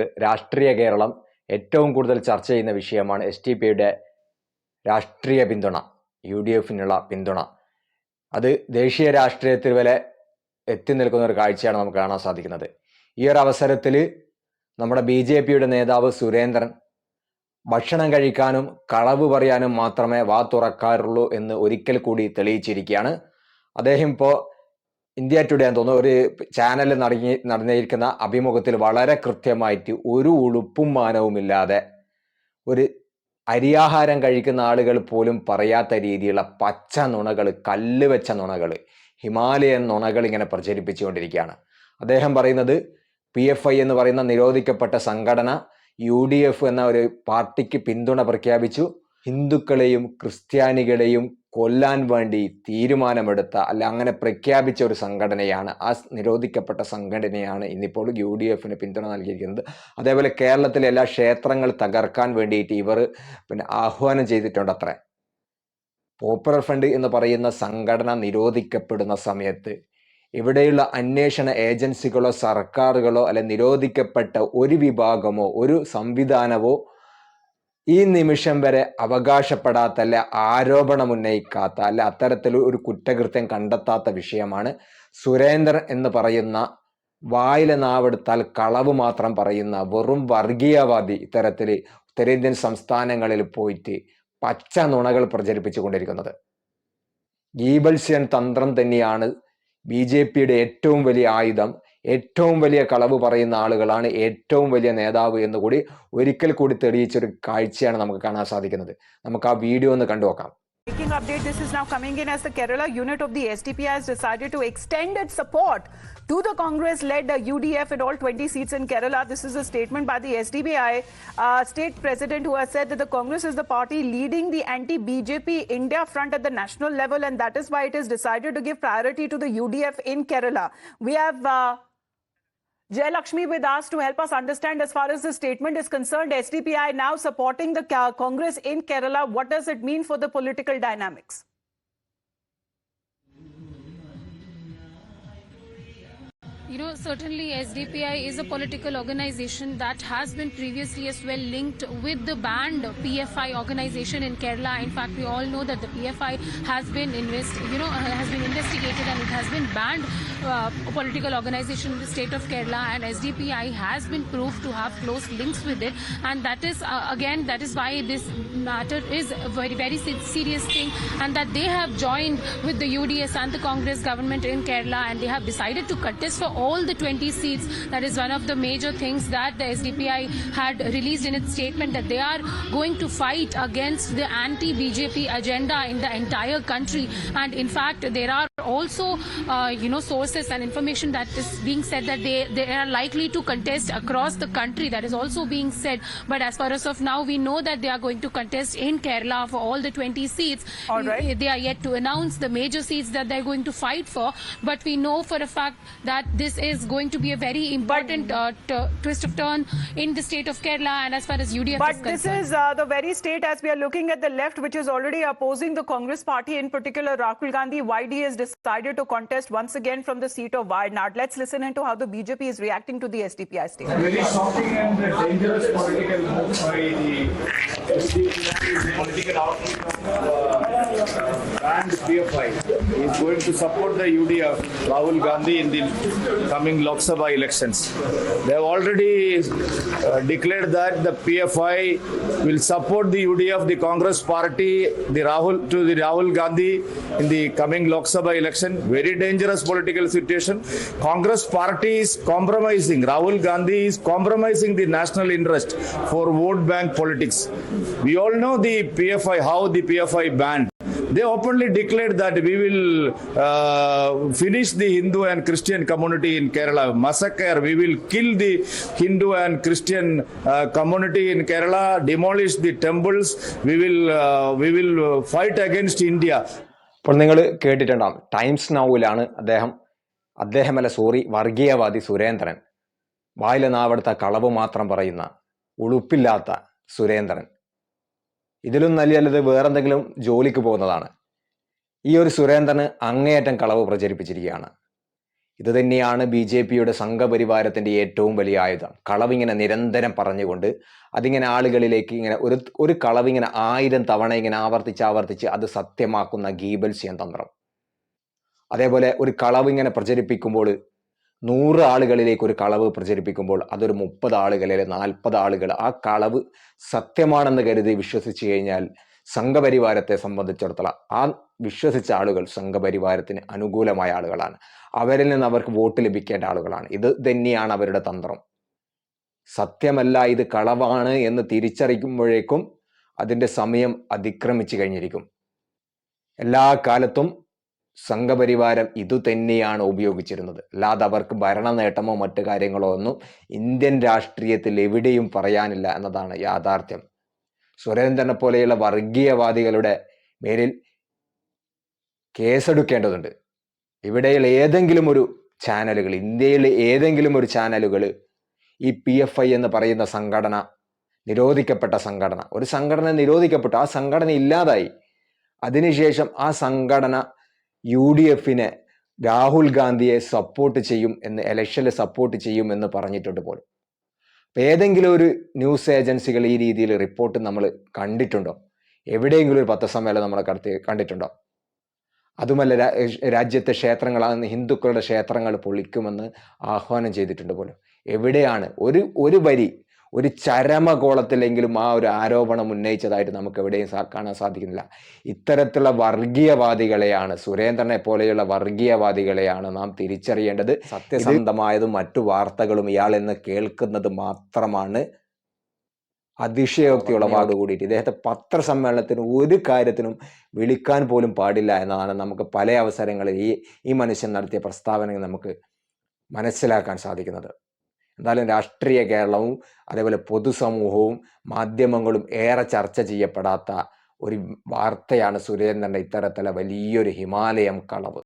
രാഷ്ട്രീയ കേരളം ഏറ്റവും കൂടുതൽ ചർച്ച ചെയ്യുന്ന വിഷയമാണ് എസ് ടി പിയുടെ രാഷ്ട്രീയ പിന്തുണ യു ഡി എഫിനുള്ള പിന്തുണ. അത് ദേശീയ രാഷ്ട്രീയത്തിൽ വരെ എത്തി നിൽക്കുന്ന ഒരു കാഴ്ചയാണ് നമുക്ക് കാണാൻ സാധിക്കുന്നത്. ഈ ഒരു അവസരത്തിൽ നമ്മുടെ ബി ജെ പിയുടെ നേതാവ് സുരേന്ദ്രൻ ഭക്ഷണം കഴിക്കാനും കളവ് പറയാനും മാത്രമേ വാ തുറക്കാറുള്ളൂ എന്ന് ഒരിക്കൽ കൂടി തെളിയിച്ചിരിക്കുകയാണ്. അദ്ദേഹം ഇപ്പോൾ ഇന്ത്യ ടുഡേ എന്ന് തോന്നുന്നു ഒരു ചാനൽ നടങ്ങി നടന്നിരിക്കുന്ന അഭിമുഖത്തിൽ വളരെ കൃത്യമായിട്ട് ഒരു ഉളുപ്പും മാനവുമില്ലാതെ ഒരു അരിയാഹാരം കഴിക്കുന്ന ആളുകൾ പോലും പറയാത്ത രീതിയിലുള്ള പച്ച നുണകൾ കല്ല് വെച്ച നുണകൾ ഹിമാലയൻ നുണകൾ ഇങ്ങനെ പ്രചരിപ്പിച്ചുകൊണ്ടിരിക്കുകയാണ്. അദ്ദേഹം പറയുന്നത് പി എഫ് ഐ എന്ന് പറയുന്ന നിരോധിക്കപ്പെട്ട സംഘടന യു ഡി എഫ് എന്ന ഒരു പാർട്ടിക്ക് പിന്തുണ പ്രഖ്യാപിച്ചു. ഹിന്ദുക്കളെയും ക്രിസ്ത്യാനികളെയും കൊല്ലാൻ വേണ്ടി തീരുമാനമെടുത്ത അല്ല അങ്ങനെ പ്രഖ്യാപിച്ച ഒരു സംഘടനയാണ് ആ നിരോധിക്കപ്പെട്ട സംഘടനയാണ് ഇന്നിപ്പോൾ യു ഡി എഫിന് പിന്തുണ നൽകിയിരിക്കുന്നത്. അതേപോലെ കേരളത്തിലെ എല്ലാ ക്ഷേത്രങ്ങൾ തകർക്കാൻ വേണ്ടിയിട്ട് ഇവർ പിന്നെ ആഹ്വാനം ചെയ്തിട്ടുണ്ട് അത്ര. പോപ്പുലർ ഫ്രണ്ട് എന്ന് പറയുന്ന സംഘടന നിരോധിക്കപ്പെടുന്ന സമയത്ത് ഇവിടെയുള്ള അന്വേഷണ ഏജൻസികളോ സർക്കാരുകളോ അല്ലെ നിരോധിക്കപ്പെട്ട ഒരു വിഭാഗമോ ഒരു സംവിധാനമോ ഈ നിമിഷം വരെ അവകാശപ്പെടാത്ത അല്ലെ ആരോപണം ഉന്നയിക്കാത്ത അല്ലെ അത്തരത്തിൽ ഒരു കുറ്റകൃത്യം കണ്ടെത്താത്ത വിഷയമാണ് സുരേന്ദ്രൻ എന്ന് പറയുന്ന വായിലെ നാവെടുത്താൽ കളവ് മാത്രം പറയുന്ന വെറും വർഗീയവാദി ഇത്തരത്തിൽ ഉത്തരേന്ത്യൻ സംസ്ഥാനങ്ങളിൽ പോയിട്ട് പച്ച നുണകൾ പ്രചരിപ്പിച്ചു കൊണ്ടിരിക്കുന്നത്. ഗീബൽസ്യൻ തന്ത്രം തന്നെയാണ് ബി ജെ പിയുടെ ഏറ്റവും വലിയ ആയുധം. ഏറ്റവും വലിയ കളവ് പറയുന്ന ആളുകളാണ് ഏറ്റവും വലിയ നേതാവ് എന്ന് കൂടി ഒരിക്കൽ കൂടി തെളിയിച്ചൊരു കാഴ്ചയാണ് നമുക്ക് കാണാൻ സാധിക്കുന്നത് നമുക്ക് ആ വീഡിയോ ഒന്ന് കണ്ടു നോക്കാം Breaking update this is now coming in as the Kerala unit of the SDP has decided to extend its support to the Congress led UDF in all 20 seats in Kerala. This is a statement by the SDBI uh, state president who has said that the Congress is the party leading the anti BJP India front at the national level, and that is why it has decided to give priority to the UDF in Kerala. We have uh, Jay Lakshmi with us to help us understand as far as the statement is concerned. SDPI now supporting the Congress in Kerala. What does it mean for the political dynamics? You know, certainly SDPI is a political organization that has been previously as well linked with the banned PFI organization in Kerala. In fact, we all know that the PFI has been invest, you know, uh, has been investigated and it has been banned uh, political organization in the state of Kerala. And SDPI has been proved to have close links with it, and that is uh, again that is why this matter is a very very serious thing, and that they have joined with the UDS and the Congress government in Kerala, and they have decided to contest for all the 20 seats. That is one of the major things that the SDPI had released in its statement that they are going to fight against the anti-BJP agenda in the entire country. And in fact, there are also, uh, you know, sources and information that is being said that they, they are likely to contest across the country. That is also being said. But as far as of now, we know that they are going to contest in Kerala for all the 20 seats. All right. They are yet to announce the major seats that they're going to fight for. But we know for a fact that this is going to be a very important uh, t- twist of turn in the state of Kerala and as far as UDF is But this is uh, the very state, as we are looking at the left, which is already opposing the Congress party, in particular Rahul Gandhi. YD has decided to contest once again from the seat of Wayanad. Let's listen into how the BJP is reacting to the SDPI statement. very shocking and dangerous political move by the SDP political outlook of uh, banned PFI. Is going to support the UDF, Rahul Gandhi, in the coming Lok Sabha elections. They have already uh, declared that the PFI will support the UDF, the Congress party, the Rahul to the Rahul Gandhi in the coming Lok Sabha election. Very dangerous political situation. Congress party is compromising. Rahul Gandhi is compromising the national interest for vote bank politics. We all know the PFI, how the PFI banned. They openly declared that we will uh, finish the Hindu and Christian community in Kerala, massacre. We will kill the Hindu and Christian uh, community in Kerala, demolish the temples. We will uh, we will uh, fight against India. അപ്പോൾ നിങ്ങൾ കേട്ടിട്ടുണ്ടാവും times നൗവിലാണ് അദ്ദേഹം അദ്ദേഹമല്ല sorry വർഗീയവാദി Surendran വായിലെ നാവെടുത്ത കളവ് മാത്രം പറയുന്ന ഉളുപ്പില്ലാത്ത സുരേന്ദ്രൻ ഇതിലും നല്ലത് വേറെന്തെങ്കിലും ജോലിക്ക് പോകുന്നതാണ്. ഈ ഒരു സുരേന്ദ്രന് അങ്ങേയറ്റം കളവ് പ്രചരിപ്പിച്ചിരിക്കുകയാണ്. ഇത് തന്നെയാണ് ബി ജെ പിയുടെ സംഘപരിവാരത്തിന്റെ ഏറ്റവും വലിയ ആയുധം. കളവിങ്ങനെ നിരന്തരം പറഞ്ഞുകൊണ്ട് അതിങ്ങനെ ആളുകളിലേക്ക് ഇങ്ങനെ ഒരു ഒരു കളവിങ്ങനെ ആയിരം തവണ ഇങ്ങനെ ആവർത്തിച്ച് ആവർത്തിച്ച് അത് സത്യമാക്കുന്ന ഗീബൽസ്യൻ തന്ത്രം അതേപോലെ ഒരു കളവ് ഇങ്ങനെ പ്രചരിപ്പിക്കുമ്പോൾ നൂറ് ആളുകളിലേക്ക് ഒരു കളവ് പ്രചരിപ്പിക്കുമ്പോൾ അതൊരു മുപ്പത് ആളുകൾ അല്ലെങ്കിൽ നാൽപ്പത് ആളുകൾ ആ കളവ് സത്യമാണെന്ന് കരുതി വിശ്വസിച്ചു കഴിഞ്ഞാൽ സംഘപരിവാരത്തെ സംബന്ധിച്ചിടത്തോളം ആ വിശ്വസിച്ച ആളുകൾ സംഘപരിവാരത്തിന് അനുകൂലമായ ആളുകളാണ്. അവരിൽ നിന്ന് അവർക്ക് വോട്ട് ലഭിക്കേണ്ട ആളുകളാണ്. ഇത് തന്നെയാണ് അവരുടെ തന്ത്രം. സത്യമല്ല ഇത് കളവാണ് എന്ന് തിരിച്ചറിയുമ്പോഴേക്കും അതിന്റെ സമയം അതിക്രമിച്ചു കഴിഞ്ഞിരിക്കും. എല്ലാ കാലത്തും സംഘപരിവാരം ഇതുതന്നെയാണ് ഉപയോഗിച്ചിരുന്നത്. അല്ലാതെ അവർക്ക് ഭരണ നേട്ടമോ മറ്റു കാര്യങ്ങളോ ഒന്നും ഇന്ത്യൻ രാഷ്ട്രീയത്തിൽ എവിടെയും പറയാനില്ല എന്നതാണ് യാഥാർത്ഥ്യം. സുരേന്ദ്രനെ പോലെയുള്ള വർഗീയവാദികളുടെ മേലിൽ കേസെടുക്കേണ്ടതുണ്ട്. ഇവിടെയുള്ള ഏതെങ്കിലും ഒരു ചാനലുകൾ ഇന്ത്യയിലെ ഏതെങ്കിലും ഒരു ചാനലുകൾ ഈ പി എഫ് ഐ എന്ന് പറയുന്ന സംഘടന നിരോധിക്കപ്പെട്ട സംഘടന ഒരു സംഘടന നിരോധിക്കപ്പെട്ടു ആ സംഘടന ഇല്ലാതായി. അതിനുശേഷം ആ സംഘടന യു ഡി എഫിനെ രാഹുൽ ഗാന്ധിയെ സപ്പോർട്ട് ചെയ്യും എന്ന് ഇലക്ഷനിൽ സപ്പോർട്ട് ചെയ്യും എന്ന് പറഞ്ഞിട്ടുണ്ട് പോലും. അപ്പം ഏതെങ്കിലും ഒരു ന്യൂസ് ഏജൻസികൾ ഈ രീതിയിൽ റിപ്പോർട്ട് നമ്മൾ കണ്ടിട്ടുണ്ടോ? എവിടെയെങ്കിലും ഒരു പത്രസമ്മേളനം നമ്മളെ കടത്തി കണ്ടിട്ടുണ്ടോ? അതുമല്ല രാജ്യത്തെ ക്ഷേത്രങ്ങളാണ് ഹിന്ദുക്കളുടെ ക്ഷേത്രങ്ങൾ പൊളിക്കുമെന്ന് ആഹ്വാനം ചെയ്തിട്ടുണ്ട് പോലും. എവിടെയാണ്? ഒരു ഒരു വരി ഒരു ചരമകോളത്തിലെങ്കിലും ആ ഒരു ആരോപണം ഉന്നയിച്ചതായിട്ട് നമുക്ക് എവിടെയും കാണാൻ സാധിക്കുന്നില്ല. ഇത്തരത്തിലുള്ള വർഗീയവാദികളെയാണ് സുരേന്ദ്രനെ പോലെയുള്ള വർഗീയവാദികളെയാണ് നാം തിരിച്ചറിയേണ്ടത്. സത്യസന്ധമായതും മറ്റു വാർത്തകളും ഇയാൾ എന്ന് കേൾക്കുന്നത് മാത്രമാണ് അതിശയോക്തി ഉളവാട് കൂടിയിട്ട്. ഇദ്ദേഹത്തെ പത്രസമ്മേളനത്തിന് ഒരു കാര്യത്തിനും വിളിക്കാൻ പോലും പാടില്ല എന്നതാണ് നമുക്ക് പല അവസരങ്ങളിൽ ഈ ഈ മനുഷ്യൻ നടത്തിയ പ്രസ്താവനകൾ നമുക്ക് മനസ്സിലാക്കാൻ സാധിക്കുന്നത്. എന്തായാലും രാഷ്ട്രീയ കേരളവും അതേപോലെ പൊതുസമൂഹവും മാധ്യമങ്ങളും ഏറെ ചർച്ച ചെയ്യപ്പെടാത്ത ഒരു വാർത്തയാണ് സുരേന്ദ്രന്റെ ഇത്തരത്തിലെ വലിയൊരു ഹിമാലയം കളവ്.